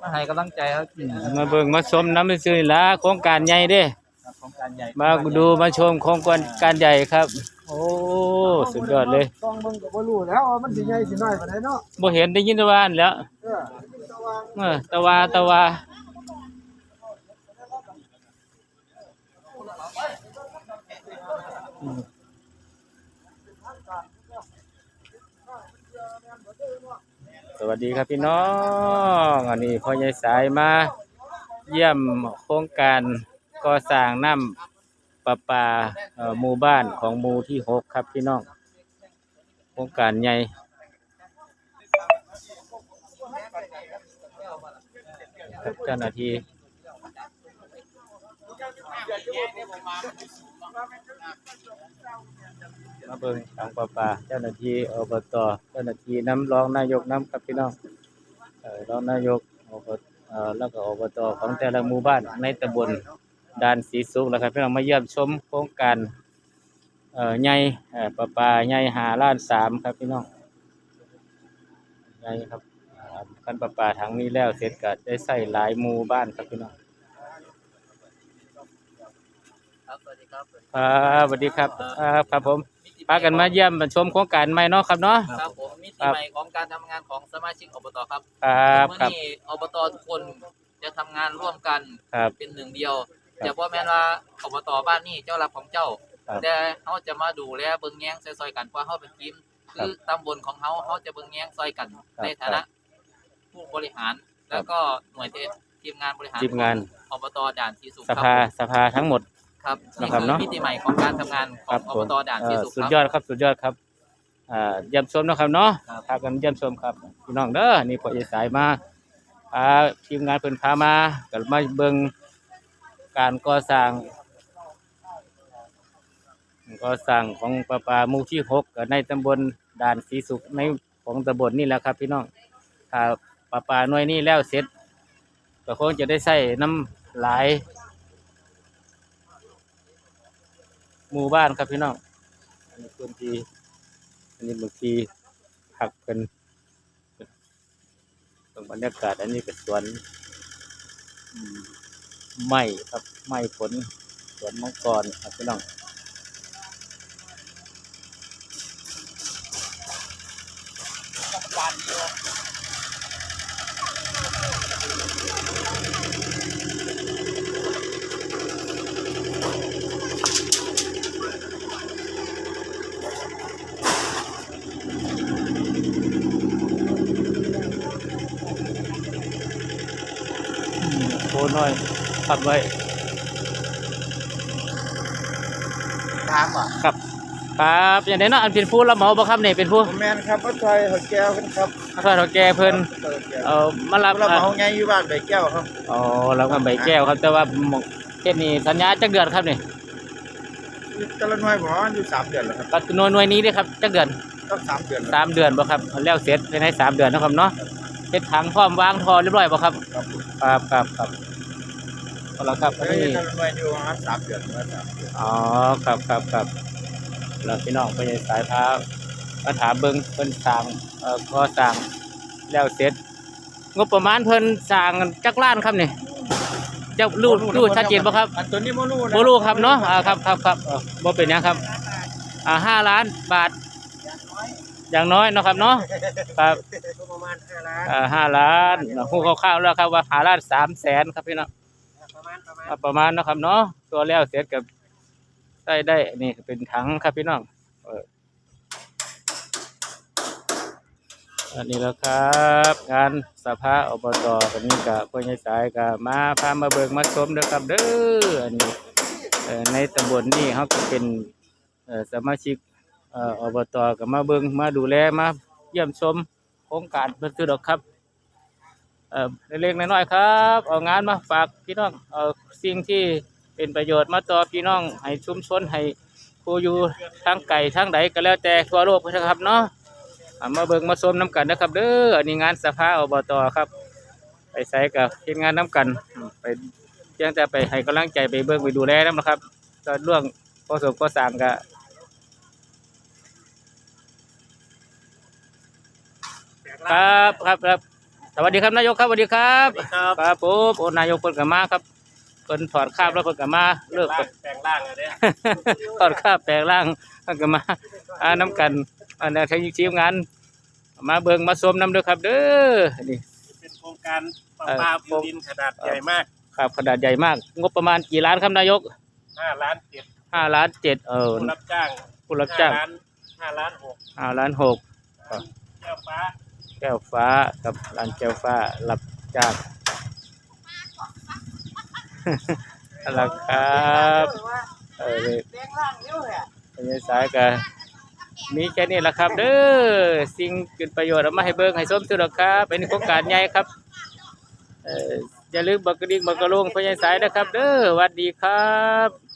มาให้กำลังใจครับอืมมาเบิ่งมาชมน้ำซื่อๆนี่ละโครงการใหญ่เด้ครับโครงการใหญ่มาดูมาชมโครงการใหญ่ครับ โอ้สุดยอดเลยต้องเบิ่งก็บ่รู้แล้วว่ามันสิใหญ่สิน้อยปานใดเนาะบ่เห็นได้ยินแต่ว่าอันแหล้วเออแต่ว่าเออตะวาตะวาอืม สวัสดีครับพี่น้องอันนี้พ่อใหญ่สายมา เยี่ยมโครงการก่อสร้างน้ำประปาหมู่บ้านของหมู่ที่หกครับพี่น้องโครงการใหญ่กับเจ้าหน้าที่ มาเบิ่งทางประปา เจ้าหน้าที่อบตเจ้าหน้าที่น้ำรองนายกน้ำครับพี่น้องรองนายกอบตแล้วก็อบตของแต่ละหมู่บ้านในตำบลด่านสีสุขแล้วครับพี่น้องมาเยี่ยมชมโครงการใหญ่ประปาใหญ่หาล้านสามครับพี่น้องใหญ่ครับครับคันประปาทางนี้แล้วเสร็จก็ได้ใส่หลายหมู่บ้านครับพี่น้อง ครับสวัสดีครับครับสวัสดีครับครับครับผมพากันมาเยี่ยมมาชมโครงการใหม่เนาะครับเนาะครับผมมิติครับใหม่ของการทำงานของสมาชิกอบตครับครับเมื่อครับนี้อบตทุกคนจะทำงานร่วมกันครับเป็นหนึ่งเดียวครับจะบ่แม่นว่าอบตบ้านนี้เจ้ารับของเจ้าครับแต่เขาจะมาดูแลเบิ่งแยงซอยๆกันเพราะเขาเป็นทีมครับคือตำบลของเขาเขาจะเบิ่งแยงซอยกันครับในฐานะ ผู้บริหารแล้วก็หน่วยทีมงานบริหารทีมงานของอบตด่านสีสุขสครับภาสภาทั้งหมด ครับนะนี่ครับคือเนาะมิติใหม่ของการทำงานขคอรังบอผบมตด่านเอ่สีอสุขสุดครับยอดครับสุดยอดครับอ่าเยี่ยมชมเนาะครับเนาะครับ พากันเยี่ยมชมครับพี่น้องเด้อนี่พ่อใหญ่สายมาพาทีมงานเพิ่นพามาก็มาเบิ่งการก่อสร้างก่อสร้างของประปาหมู่ที่หกก็ในตำบลด่านสีสุขในของตำบลนี่แหละครับ พี่น้องถ้าประปาหน่วยนี้แล้วเสร็จก็คงจะได้ใส่น้ำหลาย หมู่บ้านครับพี่น้องอันนี้พื้นที่อันนี้บางทีผักเป็นตรงบรรยากาศอันนี้เป็นสวนไม้ครับไม้ผลสวนมังกรครับพี่น้อง อืมโคน้อยขับไว้ทางว่ะครับครับอย่างนี้เนาะอันเป็นผู้รับเหมาบ่ครับนี่เป็นผู้ผมแม่นครับพ่อชายหัวแก้วครับข้าราชการเพิ่นเอามารับเราเมาไงอยู่บ้านใบแก้วครับอ๋อรับกับใบแก้วครับ แต่ว่าหมกเช่นนี้สัญญาจักเดือนครับนี่ตะละน้อยผมว่าอยู่สามเดือนแล้วครับก็หน่วยหน่วยนี้เด้ครับจักเดือนต้องสามเดือนแล้ว สามเดือนบ่ครับแล้วเสร็จภายในสามเดือนเนาะครับเนาะเฮ็ดถังพร้อมวางท่อเรียบร้อยบ่ครับ ครับ ครับครับครับเอาละครับอันเฮ้ยนี้ตะละน้อยอยู่ประมาณสามเดือนประมาณสามเดือนอ๋อ ครับครับครับแล้วพี่น้องไปสายพามาถามเบิ่งเพิ่นสร้างเอ่อก่อสร้างแล้วเสร็จ งบประมาณเพิ่นสร้างจักล้านครับนี่จะรู้รู้ชัดเจนบ่ครับอันตัวนี้โมลูนะบ่รู้ครับเนาะอ่าครับครับครับเอ่อบ่เป็นหยังครับ อ่าห้าล้านบาท อย่างน้อยเนาะครับเนาะครับประมาณห้าล้านอ่าห้าล้านฮู้คร่าวๆแล้วครับว่าหาล้านสามแสนครับพี่น้องประมาณประมาณอ่าประมาณเนาะครับเนาะตัวแล้วเสร็จกับได้ได้นี่เป็นถังครับพี่น้องเอออันนี้แล้วครับงานสภาอบตกันนี้กับพ่อใหญ่สายกับมาพามาเบิกมาชมเด้อครับเด้ออันนี้เอ่อในตำบลนี่เขาก็เป็นเอ่อสมาชิกเอ่ออบตก็มาเบิงมาดูแลมาเยี่ยมชมโครงการเพิ่นคือดอกครับเออเล็กๆน้อยๆครับ เอางานมาฝากพี่น้องเอาสิ่งที่เป็นประโยชน์มาต่อพี่น้องให้ชุมชนให้ผู้อยู่ทางไก่ทางใดก็แล้วแต่ทั่วโลกนะครับเนาะเอามาเบิงมาชมน้ำกันนะครับเด้ออันนี้งานสภาอบตครับ ไปใส่กับทีมงานน้ำกัน ไปเพียงแต่ไปให้กำลังใจไปเบิ่งไปดูแลน้ำนะครับก็เรื่องพอสมก็สั่งก็ ครับครับครับสวัสดีครับนายกครับสวัสดีครับครับครับผมโอ้นายกเพิ่นก็มาครับเพิ่นถอดคราบแล้วเพิ่นก็มาเลิกแปลงร่างเลยเนี่ยถอดคราบแปลงร่างเพิ่นก็มาอ่าน้ำกันอันนี้ทางทีมงาน มาเบิ่งมาชมน้ำเด้อครับเด้อนี่เป็นโครงการประปาผิวดินขนาดใหญ่มากครับขนาดใหญ่มาก งบประมาณกี่ล้านครับนายก5ล้านเจ็ดห้าล้านเจ็ดเออผู้รับจ้างผู้รับจ้างห้ล้าน5ล้านหกห้าล้านหกครับแก้วฟ้า แก้วฟ้ากับร้านแก้วฟ้ารับจ้างนั่นแหละครับเออเลยเป็นยังสายกันมีแค่นี้แหละครับเด้อสิ่งเป็นประโยชน์เอามาให้เบิ่งให้ส้มสุดหรอกครับ เป็นโครงการใหญ่ครับเอออย่าลืมบักกระดิ่งบักกระโลงพญายสายนะครับ เด้อสวัสดีครับ